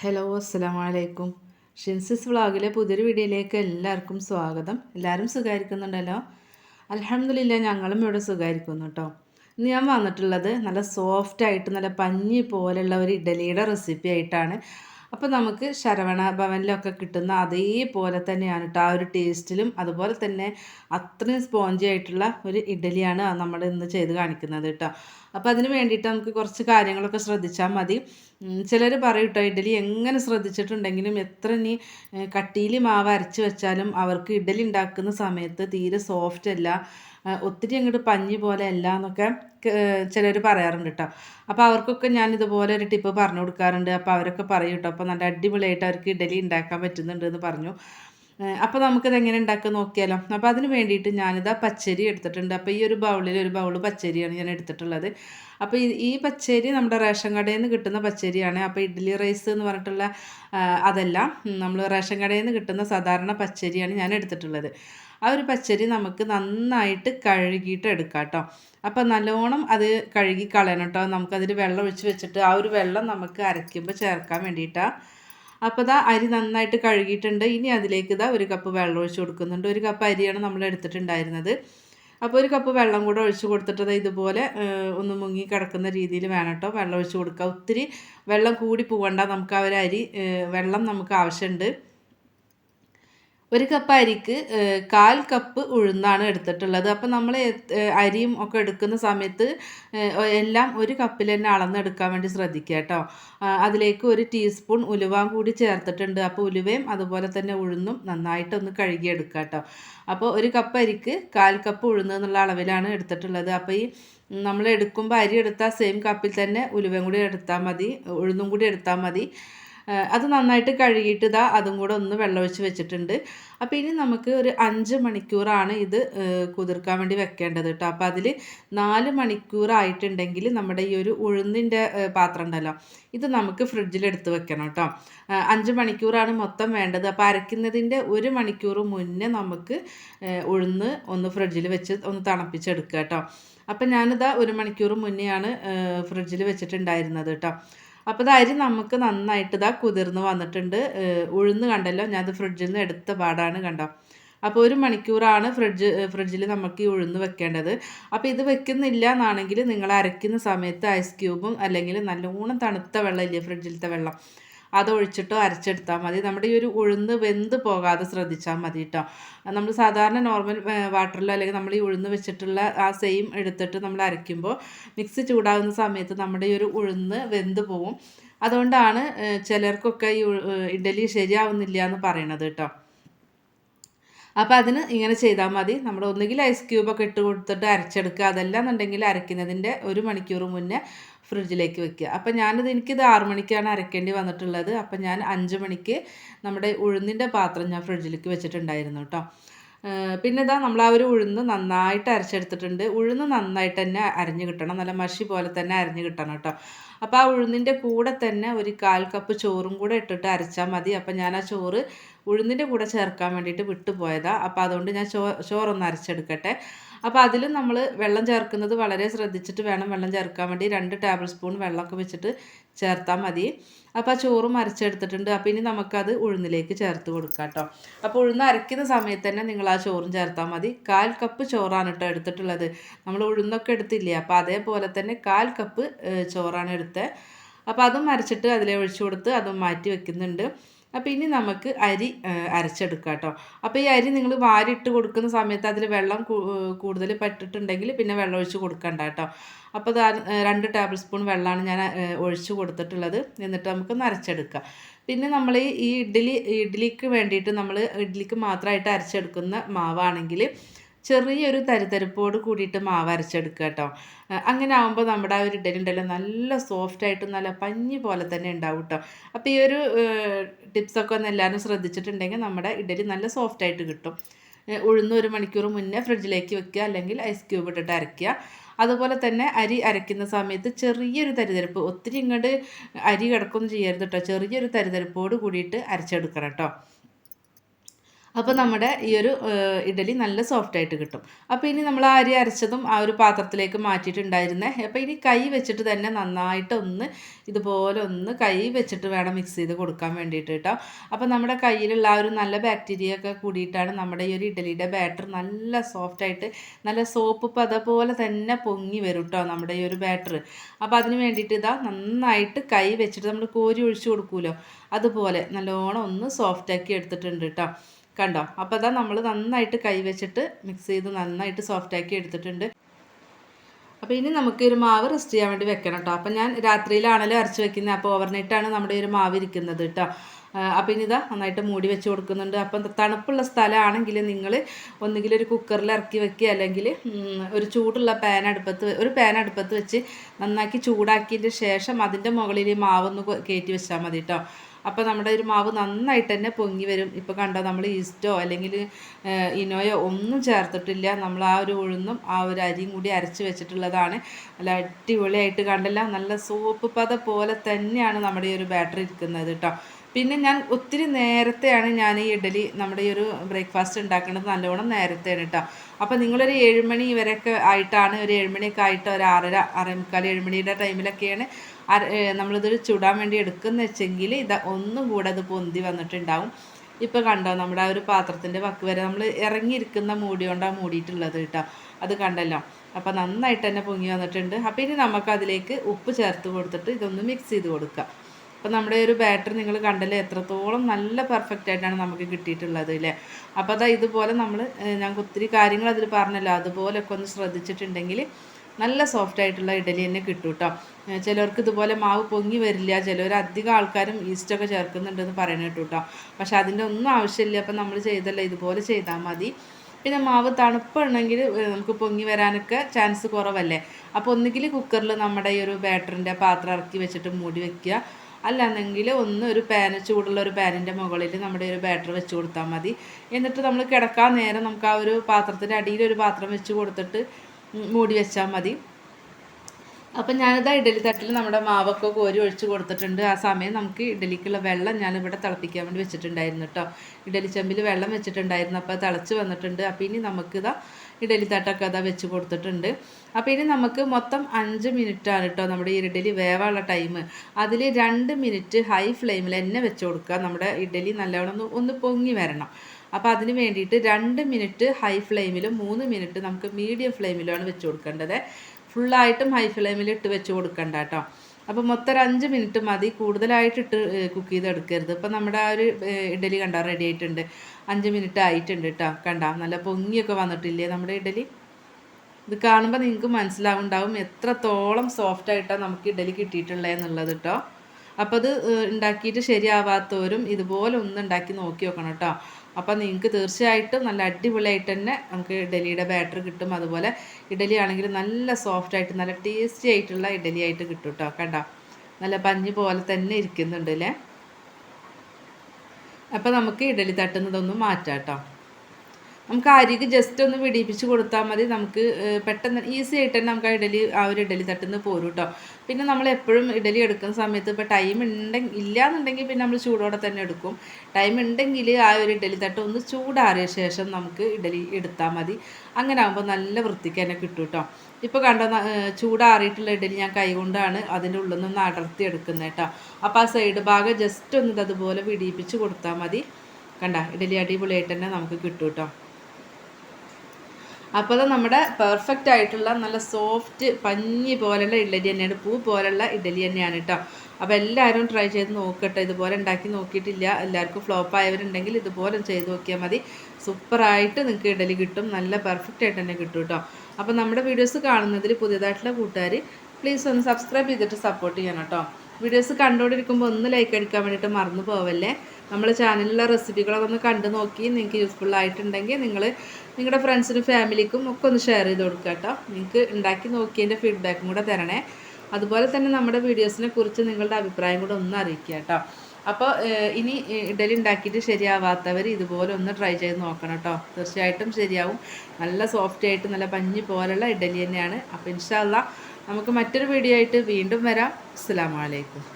Hello അസ്സാം വലൈക്കും ഷിൻസിസ് വ്ളോഗിലെ പുതിയൊരു വീഡിയോയിലേക്ക് എല്ലാവർക്കും സ്വാഗതം. എല്ലാവരും സുഖമായിരിക്കുന്നുണ്ടല്ലോ അലഹമില്ല ഞങ്ങളും ഇവിടെ സുഖമായിരിക്കുന്നു കേട്ടോ. ഇന്ന് ഞാൻ വന്നിട്ടുള്ളത് നല്ല സോഫ്റ്റായിട്ട് നല്ല പഞ്ഞി പോലെയുള്ള ഒരു ഇഡലിയുടെ റെസിപ്പി ആയിട്ടാണ്. അപ്പോൾ നമുക്ക് ശരവണ ഭവനിലൊക്കെ കിട്ടുന്ന അതേപോലെ തന്നെയാണ് കേട്ടോ. ആ ഒരു ടേസ്റ്റിലും അതുപോലെ തന്നെ അത്രയും സ്പോഞ്ചി ആയിട്ടുള്ള ഒരു ഇഡലിയാണ് നമ്മൾ ഇന്ന് ചെയ്ത് കാണിക്കുന്നത് കേട്ടോ. അപ്പോൾ അതിന് വേണ്ടിയിട്ട് നമുക്ക് കുറച്ച് കാര്യങ്ങളൊക്കെ ശ്രദ്ധിച്ചാൽ മതി. ചിലർ പറയും കേട്ടോ ഇഡലി എങ്ങനെ ശ്രദ്ധിച്ചിട്ടുണ്ടെങ്കിലും എത്ര ഇനി കട്ടിയിൽ മാവ് അരച്ച് വെച്ചാലും അവർക്ക് ഇഡലി ഉണ്ടാക്കുന്ന സമയത്ത് തീരെ സോഫ്റ്റ് അല്ല. ഒത്തിരി അങ്ങോട്ട് പഞ്ഞി പോലെ അല്ല എന്നൊക്കെ ചിലർ പറയാറുണ്ട് കേട്ടോ അപ്പോൾ അവർക്കൊക്കെ ഞാൻ ഇതുപോലെ ഒരു ടിപ്പ് പറഞ്ഞു കൊടുക്കാറുണ്ട്. അപ്പോൾ അവരൊക്കെ പറയും കേട്ടോ അപ്പോൾ നല്ല അടിപൊളിയായിട്ട് അവർക്ക് ഇഡലി ഉണ്ടാക്കാൻ പറ്റുന്നുണ്ട് എന്ന് പറഞ്ഞു. അപ്പോൾ നമുക്കിത് എങ്ങനെ ഉണ്ടാക്കുക നോക്കിയാലോ? അപ്പോൾ അതിന് വേണ്ടിയിട്ട് ഞാനിതാ പച്ചരി എടുത്തിട്ടുണ്ട്. അപ്പോൾ ഈ ഒരു ബൗളിൽ ഒരു ബൗൾ പച്ചരിയാണ് ഞാൻ എടുത്തിട്ടുള്ളത്. അപ്പോൾ ഈ പച്ചരി നമ്മുടെ റേഷൻ കടയിൽ നിന്ന് കിട്ടുന്ന പച്ചരിയാണ്. അപ്പോൾ ഇഡ്ഡലി റൈസ് എന്ന് പറഞ്ഞിട്ടുള്ള അതല്ല നമ്മൾ റേഷൻ കടയിൽ നിന്ന് കിട്ടുന്ന സാധാരണ പച്ചരിയാണ് ഞാൻ എടുത്തിട്ടുള്ളത്. ആ ഒരു പച്ചരി നമുക്ക് നന്നായിട്ട് കഴുകിയിട്ട് എടുക്കാം കേട്ടോ. അപ്പോൾ നല്ലോണം അത് കഴുകി കളയണം കേട്ടോ. നമുക്കതിൽ വെള്ളം ഒഴിച്ച് വെച്ചിട്ട് ആ ഒരു വെള്ളം നമുക്ക് അരയ്ക്കുമ്പോൾ ചേർക്കാൻ വേണ്ടിയിട്ടാണ് അപ്പോൾ ഇതാ അരി നന്നായിട്ട് കഴുകിയിട്ടുണ്ട്. ഇനി അതിലേക്ക് ഇതാ ഒരു കപ്പ് വെള്ളം ഒഴിച്ച് കൊടുക്കുന്നുണ്ട്. ഒരു കപ്പ് അരിയാണ് നമ്മൾ എടുത്തിട്ടുണ്ടായിരുന്നത്. അപ്പോൾ ഒരു കപ്പ് വെള്ളം കൂടെ ഒഴിച്ച് കൊടുത്തിട്ട് ഇതുപോലെ ഒന്ന് മുങ്ങി കിടക്കുന്ന രീതിയിൽ വേണം കേട്ടോ വെള്ളം ഒഴിച്ച് കൊടുക്കുക ഒത്തിരി വെള്ളം കൂടി പോകണ്ട നമുക്ക് ആ ഒരു അരി വെള്ളം നമുക്ക് ആവശ്യമുണ്ട് ഒരു കപ്പ് അരിക്ക് കാൽ കപ്പ് ഉഴുന്നാണ് എടുത്തിട്ടുള്ളത്. അപ്പം നമ്മൾ അരിയും ഒക്കെ എടുക്കുന്ന സമയത്ത് എല്ലാം ഒരു കപ്പിൽ തന്നെ അളന്നെടുക്കാൻ വേണ്ടി ശ്രദ്ധിക്കുക കേട്ടോ. അതിലേക്ക് ഒരു ടീസ്പൂൺ ഉലുവാൻ കൂടി ചേർത്തിട്ടുണ്ട്. അപ്പോൾ ഉലുവയും അതുപോലെ തന്നെ ഉഴുന്നും നന്നായിട്ടൊന്ന് കഴുകിയെടുക്കുക കേട്ടോ. അപ്പോൾ ഒരു കപ്പ് അരിക്ക് കാൽ കപ്പ് ഉഴുന്ന് എന്നുള്ള അളവിലാണ് എടുത്തിട്ടുള്ളത്. അപ്പോൾ ഈ നമ്മൾ എടുക്കുമ്പോൾ അരി എടുത്താൽ സെയിം കപ്പിൽ തന്നെ ഉലുവയും കൂടി എടുത്താൽ മതി ഉഴുന്നും കൂടി എടുത്താൽ മതി. അത് നന്നായിട്ട് കഴുകിയിട്ട് ഇതാ അതും കൂടെ ഒന്ന് വെള്ളമൊഴിച്ച് വെച്ചിട്ടുണ്ട്. അപ്പോൾ ഇനി നമുക്ക് ഒരു അഞ്ച് മണിക്കൂറാണ് ഇത് കുതിർക്കാൻ വേണ്ടി വെക്കേണ്ടത് കേട്ടോ അപ്പോൾ അതിൽ നാല് മണിക്കൂറായിട്ടുണ്ടെങ്കിൽ നമ്മുടെ ഈ ഒരു ഉഴുന്നിന്റെ പാത്രം ഉണ്ടല്ലോ ഇത് നമുക്ക് ഫ്രിഡ്ജിലെടുത്ത് വെക്കണം കേട്ടോ അഞ്ച് മണിക്കൂറാണ് മൊത്തം വേണ്ടത്. അപ്പോൾ അരയ്ക്കുന്നതിന്റെ ഒരു മണിക്കൂർ മുന്നേ നമുക്ക് ഉഴുന്ന് ഒന്ന് ഫ്രിഡ്ജിൽ വെച്ച് ഒന്ന് തണുപ്പിച്ചെടുക്കുക കേട്ടോ അപ്പം ഞാനിതാ ഒരു മണിക്കൂർ മുന്നെയാണ് ഫ്രിഡ്ജിൽ വെച്ചിട്ടുണ്ടായിരുന്നത് കേട്ടോ അപ്പോൾ അരി നമുക്ക് നന്നായിട്ട് ഇതാ കുതിർന്ന് വന്നിട്ടുണ്ട്. ഉഴുന്ന് കണ്ടല്ലോ? ഞാനത് ഫ്രിഡ്ജിൽ നിന്ന് എടുത്ത പാടാണ് കണ്ടോ? അപ്പോൾ ഒരു മണിക്കൂറാണ് ഫ്രിഡ്ജ് ഫ്രിഡ്ജിൽ നമുക്ക് ഈ ഉഴുന്ന് വെക്കേണ്ടത്. അപ്പോൾ ഇത് വെക്കുന്നില്ല എന്നാണെങ്കിൽ നിങ്ങൾ അരയ്ക്കുന്ന സമയത്ത് ഐസ് ക്യൂബും അല്ലെങ്കിൽ നല്ലോണം തണുത്ത വെള്ളം ഇല്ലേ ഫ്രിഡ്ജിലത്തെ വെള്ളം? അതൊഴിച്ചിട്ടോ അരച്ചെടുത്താൽ മതി. നമ്മുടെ ഈ ഒരു ഉഴുന്ന് വെന്ത് പോകാതെ ശ്രദ്ധിച്ചാൽ മതി കേട്ടോ നമ്മൾ സാധാരണ നോർമൽ വാട്ടറിലോ അല്ലെങ്കിൽ നമ്മൾ ഈ ഉഴുന്ന് വെച്ചിട്ടുള്ള ആ സെയിം എടുത്തിട്ട് നമ്മൾ അരയ്ക്കുമ്പോൾ മിക്സി ചൂടാകുന്ന സമയത്ത് നമ്മുടെ ഈ ഒരു ഉഴുന്ന് വെന്ത് പോവും. അതുകൊണ്ടാണ് ചിലർക്കൊക്കെ ഈ ഇഡലി ശരിയാവുന്നില്ല എന്ന് പറയണത് കേട്ടോ അപ്പോൾ അതിന് ഇങ്ങനെ ചെയ്താൽ മതി. നമ്മൾ ഒന്നുകിൽ ഐസ് ക്യൂബൊക്കെ ഇട്ട് കൊടുത്തിട്ട് അരച്ചെടുക്കുക. അതല്ല എന്നുണ്ടെങ്കിൽ അരയ്ക്കുന്നതിന്റെ ഒരു മണിക്കൂർ മുന്നേ ഫ്രിഡ്ജിലേക്ക് വെക്കുക. അപ്പം ഞാനിത് എനിക്കിത് ആറ് മണിക്കാണ് അരക്കേണ്ടി വന്നിട്ടുള്ളത്. അപ്പം ഞാൻ അഞ്ച് മണിക്ക് നമ്മുടെ ഉഴുന്നിന്റെ പാത്രം ഞാൻ ഫ്രിഡ്ജിലേക്ക് വെച്ചിട്ടുണ്ടായിരുന്നു കേട്ടോ. പിന്നെ ഇതാ നമ്മൾ ആ ഒരു ഉഴുന്ന് നന്നായിട്ട് അരച്ചെടുത്തിട്ടുണ്ട്. ഉഴുന്ന് നന്നായിട്ട് തന്നെ അരഞ്ഞു കിട്ടണം. നല്ല മഷി പോലെ തന്നെ അരഞ്ഞു കിട്ടണം കേട്ടോ. അപ്പോൾ ആ ഉഴുന്നിന്റെ കൂടെ തന്നെ ഒരു കാൽ കപ്പ് ചോറും കൂടെ ഇട്ടിട്ട് അരച്ചാൽ മതി. അപ്പം ഞാൻ ആ ചോറ് ഉഴുന്നിന്റെ കൂടെ ചേർക്കാൻ വേണ്ടിയിട്ട് വിട്ടുപോയതാണ് അപ്പോൾ അതുകൊണ്ട് ഞാൻ ചോ ചോറൊന്ന് അരച്ചെടുക്കട്ടെ. അപ്പോൾ അതിൽ നമ്മൾ വെള്ളം ചേർക്കുന്നത് വളരെ ശ്രദ്ധിച്ചിട്ട് വേണം വെള്ളം ചേർക്കാൻ വേണ്ടി. രണ്ട് ടേബിൾ സ്പൂൺ വെള്ളമൊക്കെ വെച്ചിട്ട് ചേർത്താൽ മതി. അപ്പോൾ ആ ചോറും അരച്ചെടുത്തിട്ടുണ്ട് അപ്പോൾ ഇനി നമുക്കത് ഉഴുന്നിലേക്ക് ചേർത്ത് കൊടുക്കാം കേട്ടോ അപ്പോൾ ഉഴുന്ന് അരയ്ക്കുന്ന സമയത്ത് തന്നെ നിങ്ങൾ ആ ചോറും ചേർത്താൽ മതി. കാൽ കപ്പ് ചോറാണ് കേട്ടോ എടുത്തിട്ടുള്ളത്. നമ്മൾ ഉഴുന്നൊക്കെ എടുത്തില്ലേ? അപ്പോൾ അതേപോലെ തന്നെ കാൽ കപ്പ് ചോറാണ് എടുത്തത് അപ്പോൾ അതും അരച്ചിട്ട് അതിലെ ഒഴിച്ചു കൊടുത്ത് അതും മാറ്റി വെക്കുന്നുണ്ട്. അപ്പോൾ ഇനി നമുക്ക് അരി അരച്ചെടുക്കാം കേട്ടോ. അപ്പോൾ ഈ അരി നിങ്ങൾ വാരിട്ട് കൊടുക്കുന്ന സമയത്ത് അതിൽ വെള്ളം കൂടുതൽ പറ്റിട്ടുണ്ടെങ്കിൽ പിന്നെ വെള്ളം ഒഴിച്ച് കൊടുക്കണ്ട കേട്ടോ. അപ്പോൾ രണ്ട് ടേബിൾ സ്പൂൺ വെള്ളമാണ് ഞാൻ ഒഴിച്ച് കൊടുത്തിട്ടുള്ളത്. എന്നിട്ട് നമുക്ക് അരച്ചെടുക്കാം. പിന്നെ നമ്മൾ ഈ ഇഡ്ഡലി ഇഡ്ഡലിക്ക് വേണ്ടിയിട്ട് നമ്മൾ ഇഡ്ഡലിക്ക് മാത്രമായിട്ട് അരച്ചെടുക്കുന്ന മാവാണെങ്കിൽ ചെറിയൊരു തരിതരിപ്പോട് കൂടിയിട്ട് മാവ് അരച്ചെടുക്കുക കേട്ടോ. അങ്ങനെ ആകുമ്പോൾ നമ്മുടെ ആ ഒരു ഇഡലി ഉണ്ടല്ലോ നല്ല സോഫ്റ്റായിട്ട് നല്ല പഞ്ഞി പോലെ തന്നെ ഉണ്ടാവും കേട്ടോ. അപ്പോൾ ഈ ഒരു ടിപ്സൊക്കെ ഒന്ന് എല്ലാവരും ശ്രദ്ധിച്ചിട്ടുണ്ടെങ്കിൽ നമ്മുടെ ഇഡലി നല്ല സോഫ്റ്റായിട്ട് കിട്ടും. ഉഴുന്ന് ഒരു മണിക്കൂർ മുന്നേ ഫ്രിഡ്ജിലേക്ക് വെക്കുക അല്ലെങ്കിൽ ഐസ് ക്യൂബ് ഇട്ടിട്ട് അരയ്ക്കുക. അതുപോലെ തന്നെ അരി അരയ്ക്കുന്ന സമയത്ത് ചെറിയൊരു തരിതരിപ്പ് ഒത്തിരി ഇങ്ങോട്ട് അരി കിടക്കൊന്നും ചെയ്യരുത് കേട്ടോ. ചെറിയൊരു തരിതരിപ്പോട് കൂടിയിട്ട് അരച്ചെടുക്കണം കേട്ടോ. അപ്പോൾ നമ്മുടെ ഈ ഒരു ഇഡലി നല്ല സോഫ്റ്റ് ആയിട്ട് കിട്ടും. അപ്പോൾ ഇനി നമ്മൾ അരി അരച്ചതും ആ ഒരു പാത്രത്തിലേക്ക് മാറ്റിയിട്ടുണ്ടായിരുന്നേ. അപ്പോൾ ഇനി കൈ വെച്ചിട്ട് തന്നെ നന്നായിട്ട് ഒന്ന് ഇതുപോലെ ഒന്ന് കൈ വെച്ചിട്ട് വേണം മിക്സ് ചെയ്ത് കൊടുക്കാൻ വേണ്ടിയിട്ട് കേട്ടോ. അപ്പോൾ നമ്മുടെ കയ്യിലുള്ള ആ ഒരു നല്ല ബാക്ടീരിയ ഒക്കെ കൂടിയിട്ടാണ് നമ്മുടെ ഈ ഒരു ഇഡലിയുടെ ബാറ്റർ നല്ല സോഫ്റ്റ് ആയിട്ട് നല്ല സോപ്പ് പത പോലെ തന്നെ പൊങ്ങി വരും കേട്ടോ നമ്മുടെ ഈ ഒരു ബാറ്റർ അപ്പോൾ അതിന് വേണ്ടിയിട്ട് ഇതാ നന്നായിട്ട് കൈ വെച്ചിട്ട് നമ്മൾ കോരി ഒഴിച്ചു കൊടുക്കുമല്ലോ അതുപോലെ നല്ലോണം ഒന്ന് സോഫ്റ്റാക്കി എടുത്തിട്ടുണ്ട് കേട്ടോ. കണ്ടോ? അപ്പോൾ അതാ നമ്മൾ നന്നായിട്ട് കൈവച്ചിട്ട് മിക്സ് ചെയ്ത് നന്നായിട്ട് സോഫ്റ്റാക്കി എടുത്തിട്ടുണ്ട്. അപ്പോൾ ഇനി നമുക്ക് ഒരു മാവ് റെസ്റ്റ് ചെയ്യാൻ വേണ്ടി വെക്കണം കേട്ടോ അപ്പം ഞാൻ രാത്രിയിലാണല്ലോ അരച്ച് വെക്കുന്നത് അപ്പോൾ ഓവർനൈറ്റാണ് നമ്മുടെ ഒരു മാവ് ഇരിക്കുന്നത് കേട്ടോ അപ്പം ഇനി ഇതാ നന്നായിട്ട് മൂടി വെച്ച് കൊടുക്കുന്നുണ്ട്. അപ്പം തണുപ്പുള്ള സ്ഥലമാണെങ്കിൽ നിങ്ങൾ ഒന്നുകിൽ ഒരു കുക്കറിൽ ഇറക്കി വെക്കുക. അല്ലെങ്കിൽ ഒരു ചൂടുള്ള പാൻ അടുപ്പത്ത് ഒരു പാൻ അടുപ്പത്ത് വെച്ച് നന്നാക്കി ചൂടാക്കിയതിന്റെ ശേഷം അതിന്റെ മുകളിൽ മാവൊന്ന് കയറ്റി വെച്ചാൽ മതി കേട്ടോ അപ്പോൾ നമ്മുടെ ഒരു മാവ് നന്നായിട്ട് തന്നെ പൊങ്ങി വരും. ഇപ്പോൾ കണ്ടോ നമ്മൾ ഈസ്റ്റോ അല്ലെങ്കിൽ ഇനോയോ ഒന്നും ചേർത്തിട്ടില്ല. നമ്മൾ ആ ഒരു ഉഴുന്നും ആ ഒരു അരിയും കൂടി അരച്ച് വെച്ചിട്ടുള്ളതാണ്. നല്ല അടിപൊളിയായിട്ട് കണ്ടല്ല. നല്ല സോപ്പ് പത പോലെ തന്നെയാണ് നമ്മുടെ ഈ ഒരു ബാറ്ററി ഇരിക്കുന്നത് കേട്ടോ. പിന്നെ ഞാൻ ഒത്തിരി നേരത്തെയാണ് ഞാൻ ഈ ഇഡലി നമ്മുടെ ഈ ഒരു ബ്രേക്ക്ഫാസ്റ്റ് ഉണ്ടാക്കുന്നത് നല്ലോണം നേരത്തെയാണ് കേട്ടോ അപ്പോൾ നിങ്ങളൊരു ഏഴുമണി വരെയൊക്കെ ആയിട്ടാണ് ഒരു ഏഴുമണിയൊക്കെ ആയിട്ട് ഒരു ആറര അരമുക്കാൽ ഏഴുമണിയുടെ ടൈമിലൊക്കെയാണ് നമ്മളിതൊരു ചൂടാൻ വേണ്ടി എടുക്കുന്ന വെച്ചെങ്കിൽ ഇത് ഒന്നും കൂടെ അത് പൊന്തി വന്നിട്ടുണ്ടാവും. ഇപ്പോൾ കണ്ടോ നമ്മുടെ ആ ഒരു പാത്രത്തിന്റെ വക്ക് വരെ നമ്മൾ ഇറങ്ങിയിരിക്കുന്ന മൂടി കൊണ്ടാണ് മൂടിയിട്ടുള്ളത് കേട്ടോ അത് കണ്ടല്ലോ. അപ്പോൾ നന്നായിട്ട് തന്നെ പൊങ്ങി വന്നിട്ടുണ്ട്. അപ്പോൾ ഇനി നമുക്ക് അതിലേക്ക് ഉപ്പ് ചേർത്ത് കൊടുത്തിട്ട് ഇതൊന്ന് മിക്സ് ചെയ്ത് കൊടുക്കാം. അപ്പോൾ നമ്മുടെ ഒരു ബാറ്ററി നിങ്ങൾ കണ്ടല്ലേ? എത്രത്തോളം നല്ല പെർഫെക്റ്റ് ആയിട്ടാണ് നമുക്ക് കിട്ടിയിട്ടുള്ളത് അല്ലേ അപ്പോൾ അതാ ഇതുപോലെ നമ്മൾ ഞങ്ങൾക്ക് ഒത്തിരി കാര്യങ്ങൾ അതിൽ പറഞ്ഞല്ലോ. അതുപോലെയൊക്കെ ഒന്ന് ശ്രദ്ധിച്ചിട്ടുണ്ടെങ്കിൽ നല്ല സോഫ്റ്റ് ആയിട്ടുള്ള ഇഡലി തന്നെ കിട്ടും കേട്ടോ ചിലർക്ക് ഇതുപോലെ മാവ് പൊങ്ങി വരില്ല. ചിലർ അധികം ആൾക്കാരും ഈസ്റ്റൊക്കെ ചേർക്കുന്നുണ്ടെന്ന് പറയുന്നത് കേട്ടോ പക്ഷെ അതിന്റെ ഒന്നും ആവശ്യമില്ല. അപ്പം നമ്മൾ ചെയ്തല്ല? ഇതുപോലെ ചെയ്താൽ മതി. പിന്നെ മാവ് തണുപ്പുണ്ടെങ്കിൽ നമുക്ക് പൊങ്ങി വരാനൊക്കെ ചാൻസ് കുറവല്ലേ? അപ്പോൾ ഒന്നുകിൽ കുക്കറിൽ നമ്മുടെ ഈ ഒരു ബാറ്ററിന്റെ പാത്രം ഇറക്കി വെച്ചിട്ട് മൂടി വെക്കുക. അല്ലാന്നെങ്കിൽ ഒന്ന് ഒരു പാന ചൂടുള്ള ഒരു പാനിന്റെ മുകളിൽ നമ്മുടെ ഒരു ബാറ്റർ വെച്ച് കൊടുത്താൽ മതി. എന്നിട്ട് നമ്മൾ കിടക്കാൻ നേരം നമുക്ക് ആ ഒരു പാത്രത്തിന്റെ അടിയിൽ ഒരു പാത്രം വെച്ച് കൊടുത്തിട്ട് മൂടി വെച്ചാൽ മതി. അപ്പം ഞാനിതാ ഇഡലി തട്ടിൽ നമ്മുടെ മാവൊക്കെ കോരി ഒഴിച്ച് കൊടുത്തിട്ടുണ്ട്. ആ സമയം നമുക്ക് ഇഡലിക്കുള്ള വെള്ളം ഞാനിവിടെ തിളപ്പിക്കാൻ വേണ്ടി വെച്ചിട്ടുണ്ടായിരുന്നു കേട്ടോ. ഇഡലി ചെമ്പിൽ വെള്ളം വെച്ചിട്ടുണ്ടായിരുന്നു. അപ്പോൾ തിളച്ച് വന്നിട്ടുണ്ട്. അപ്പോൾ ഇനി നമുക്കിതാ ഇഡലി തട്ടൊക്കെ അതാ വെച്ച് കൊടുത്തിട്ടുണ്ട്. അപ്പോൾ ഇനി നമുക്ക് മൊത്തം അഞ്ച് മിനിറ്റാണ് കേട്ടോ നമ്മുടെ ഈ ഇഡലി വേവാനുള്ള ടൈം അതിൽ രണ്ട് മിനിറ്റ് ഹൈ ഫ്ലെയിമിൽ എന്നെ വെച്ച് കൊടുക്കുക. നമ്മുടെ ഇഡലി നല്ലവണ്ണം ഒന്ന് പൊങ്ങി വരണം. അപ്പോൾ അതിന് വേണ്ടിയിട്ട് രണ്ട് മിനിറ്റ് ഹൈ ഫ്ലെയിമിലും മൂന്ന് മിനിറ്റ് നമുക്ക് മീഡിയം ഫ്ലെയിമിലുമാണ് വെച്ച് കൊടുക്കേണ്ടത്. ഫുള്ളായിട്ടും ഹൈ ഫ്ലെയിമിൽ ഇട്ട് വെച്ച് കൊടുക്കണ്ട കേട്ടോ അപ്പോൾ മൊത്തം ഒരു അഞ്ച് മിനിറ്റ് മതി. കൂടുതലായിട്ട് ഇട്ട് കുക്ക് ചെയ്ത് എടുക്കരുത് ഇപ്പം നമ്മുടെ ആ ഒരു ഇഡലി കണ്ടോ? റെഡി ആയിട്ടുണ്ട്. അഞ്ച് മിനിറ്റ് ആയിട്ടുണ്ട് കേട്ടോ കണ്ട? നല്ല പൊങ്ങിയൊക്കെ വന്നിട്ടില്ലേ നമ്മുടെ ഇഡലി? ഇത് കാണുമ്പോൾ നിങ്ങൾക്ക് മനസ്സിലാവുണ്ടാവും എത്രത്തോളം സോഫ്റ്റ് ആയിട്ടാണ് നമുക്ക് ഇഡലി കിട്ടിയിട്ടുള്ളത് എന്നുള്ളത് കേട്ടോ അപ്പോൾ അത് ഉണ്ടാക്കിയിട്ട് ശരിയാവാത്തവരും ഇതുപോലെ ഒന്ന് ഉണ്ടാക്കി നോക്കി നോക്കണം കേട്ടോ അപ്പോൾ നിങ്ങൾക്ക് തീർച്ചയായിട്ടും നല്ല അടിപൊളിയായിട്ട് തന്നെ നമുക്ക് ഇഡലിയുടെ ബാറ്റർ കിട്ടും. അതുപോലെ ഇഡലി ആണെങ്കിൽ നല്ല സോഫ്റ്റ് ആയിട്ട് നല്ല ടേസ്റ്റി ആയിട്ടുള്ള ഇഡലി ആയിട്ട് കിട്ടും കേട്ടോ കണ്ടോ? നല്ല പഞ്ഞ് പോലെ തന്നെ ഇരിക്കുന്നുണ്ട് അല്ലേ അപ്പം നമുക്ക് ഇഡലി തട്ടുന്നതൊന്നും മാറ്റാം കേട്ടോ നമുക്ക് അരിക്ക് ജസ്റ്റ് ഒന്ന് പിടിപ്പിച്ച് കൊടുത്താൽ മതി. നമുക്ക് പെട്ടെന്ന് ഈസി ആയിട്ട് തന്നെ നമുക്ക് ആ ഇഡലി ആ ഒരു ഇഡലി തട്ടുന്ന പോരും കേട്ടോ പിന്നെ നമ്മൾ എപ്പോഴും ഇഡലി എടുക്കുന്ന സമയത്ത് ഇപ്പോൾ ടൈം ഉണ്ടെങ്കിൽ ഇല്ലയെന്നുണ്ടെങ്കിൽ പിന്നെ നമ്മൾ ചൂടോടെ തന്നെ എടുക്കും. ടൈം ഉണ്ടെങ്കിൽ ആ ഒരു ഇഡലി തട്ട് ഒന്ന് ചൂടാറിയ ശേഷം നമുക്ക് ഇഡലി എടുത്താൽ മതി. അങ്ങനെ ആകുമ്പോൾ നല്ല വൃത്തിക്ക് തന്നെ കിട്ടും കേട്ടോ ഇപ്പോൾ കണ്ട ചൂടാറിയിട്ടുള്ള ഇഡലി ഞാൻ കൈകൊണ്ടാണ് അതിന്റെ ഉള്ളിൽ നിന്ന് അടർത്തി എടുക്കുന്നത് കേട്ടോ അപ്പോൾ ആ സൈഡ് ഭാഗം ജസ്റ്റ് ഒന്ന് അതുപോലെ വിടിയിപ്പിച്ച് കൊടുത്താൽ മതി. കണ്ട ഇഡലി അടിപൊളിയായിട്ട് തന്നെ നമുക്ക് കിട്ടും കേട്ടോ അപ്പോൾ അത് നമ്മുടെ പെർഫെക്റ്റ് ആയിട്ടുള്ള നല്ല സോഫ്റ്റ് പഞ്ഞി പോലുള്ള ഇഡ്ഡലി തന്നെയാണ് പൂ പോലുള്ള ഇഡ്ഡലി തന്നെയാണ് കേട്ടോ അപ്പോൾ എല്ലാവരും ട്രൈ ചെയ്ത് നോക്കട്ടെ. ഇതുപോലെ ഉണ്ടാക്കി നോക്കിയിട്ടില്ല. എല്ലാവർക്കും ഫ്ലോപ്പ് ആയവരുണ്ടെങ്കിൽ ഇതുപോലെ ചെയ്ത് നോക്കിയാൽ മതി. സൂപ്പറായിട്ട് നിങ്ങൾക്ക് ഇഡലി കിട്ടും. നല്ല പെർഫെക്റ്റ് ആയിട്ട് തന്നെ കിട്ടും കേട്ടോ അപ്പോൾ നമ്മുടെ വീഡിയോസ് കാണുന്നതിൽ പുതിയതായിട്ടുള്ള കൂട്ടുകാർ പ്ലീസ് ഒന്ന് സബ്സ്ക്രൈബ് ചെയ്തിട്ട് സപ്പോർട്ട് ചെയ്യണം കേട്ടോ വീഡിയോസ് കണ്ടുകൊണ്ടിരിക്കുമ്പോൾ ഒന്ന് ലൈക്ക് അടിക്കാൻ വേണ്ടിയിട്ട് മറന്നു പോവല്ലേ? നമ്മുടെ ചാനലിലെ റെസിപ്പികളൊക്കെ ഒന്ന് കണ്ടു നോക്കി നിങ്ങൾക്ക് യൂസ്ഫുൾ ആയിട്ടുണ്ടെങ്കിൽ നിങ്ങൾ നിങ്ങളുടെ ഫ്രണ്ട്സിനും ഫാമിലിക്കും ഒക്കെ ഒന്ന് ഷെയർ ചെയ്ത് കൊടുക്കുക കേട്ടോ. നിങ്ങൾക്ക് ഉണ്ടാക്കി നോക്കിയതിന്റെ ഫീഡ്ബാക്കും കൂടെ തരണേ. അതുപോലെ തന്നെ നമ്മുടെ വീഡിയോസിനെ കുറിച്ച് നിങ്ങളുടെ അഭിപ്രായം കൂടെ ഒന്ന് അറിയിക്കുക കേട്ടോ. അപ്പോൾ ഇനി ഇഡലി ഉണ്ടാക്കിയിട്ട് ശരിയാവാത്തവർ ഇതുപോലെ ഒന്ന് ട്രൈ ചെയ്ത് നോക്കണം കേട്ടോ. തീർച്ചയായിട്ടും ശരിയാവും. നല്ല സോഫ്റ്റ് ആയിട്ട് നല്ല പഞ്ഞി പോലുള്ള ഇഡലി തന്നെയാണ്. അപ്പോൾ ഇൻഷാല്ല നമുക്ക് മറ്റൊരു വീഡിയോ ആയിട്ട് വീണ്ടും വരാം. അസ്സാം വലൈക്കും